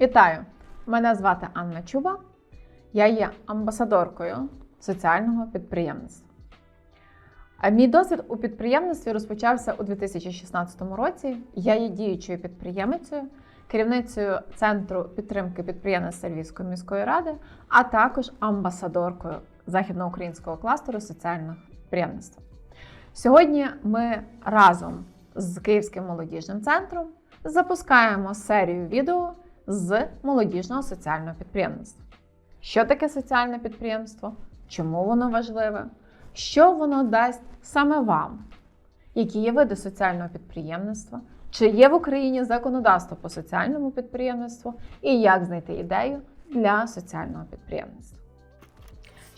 Вітаю! Мене звати Анна Чуба. Я є амбасадоркою соціального підприємництва. Мій досвід у підприємництві розпочався у 2016 році. Я є діючою підприємицею, керівницею Центру підтримки підприємництва Львівської міської ради, а також амбасадоркою західноукраїнського кластеру соціального підприємництва. Сьогодні ми разом з Київським молодіжним центром запускаємо серію відео з молодіжного соціального підприємництва. Що таке соціальне підприємство? Чому воно важливе? Що воно дасть саме вам? Які є види соціального підприємництва? Чи є в Україні законодавство по соціальному підприємництву? І як знайти ідею для соціального підприємництва?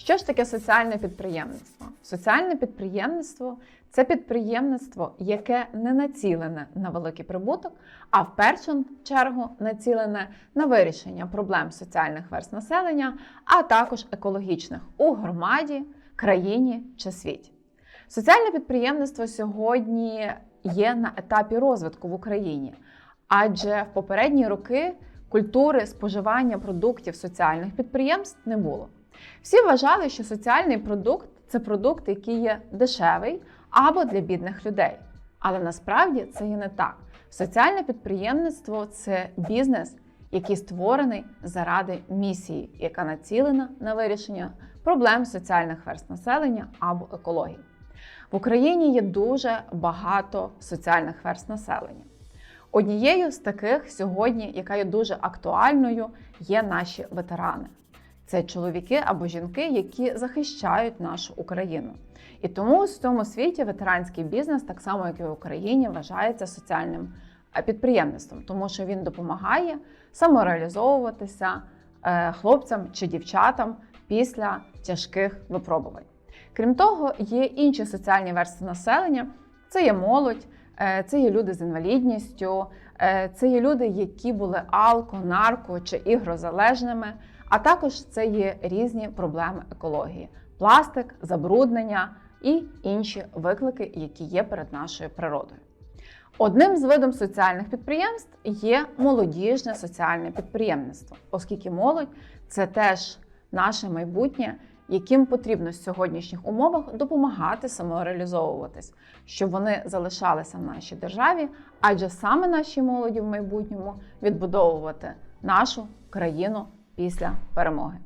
Що ж таке соціальне підприємництво? Соціальне підприємництво це підприємництво, яке не націлене на великий прибуток, а в першу чергу націлене на вирішення проблем соціальних верст населення, а також екологічних у громаді, країні чи світі. Соціальне підприємництво сьогодні є на етапі розвитку в Україні, адже в попередні роки культури споживання продуктів соціальних підприємств не було. Всі вважали, що соціальний продукт це продукт, який є дешевий або для бідних людей. Але насправді це є не так. Соціальне підприємництво це бізнес, який створений заради місії, яка націлена на вирішення проблем соціальних верст населення або екології. В Україні є дуже багато соціальних верст населення. Однією з таких сьогодні, яка є дуже актуальною, є наші ветерани. Це чоловіки або жінки, які захищають нашу Україну. І тому в цьому світі ветеранський бізнес, так само як і в Україні, вважається соціальним е, підприємництвом, тому що він допомагає самореалізовуватися е, хлопцям чи дівчатам після тяжких випробувань. Крім того, є інші соціальні верстви населення: це є молодь, це є люди з інвалідністю, це є люди, які були алко, нарко чи ігрозалежними. А також це є різні проблеми екології: пластик, забруднення і інші виклики, які є перед нашою природою. Одним з видом соціальних підприємств є молодіжне соціальне підприємництво, оскільки молодь це теж наше майбутнє, яким потрібно в сьогоднішніх умовах допомагати самореалізовуватись, щоб вони залишалися в нашій державі, адже саме нашій молоді в майбутньому відбудовувати нашу країну після перемоги.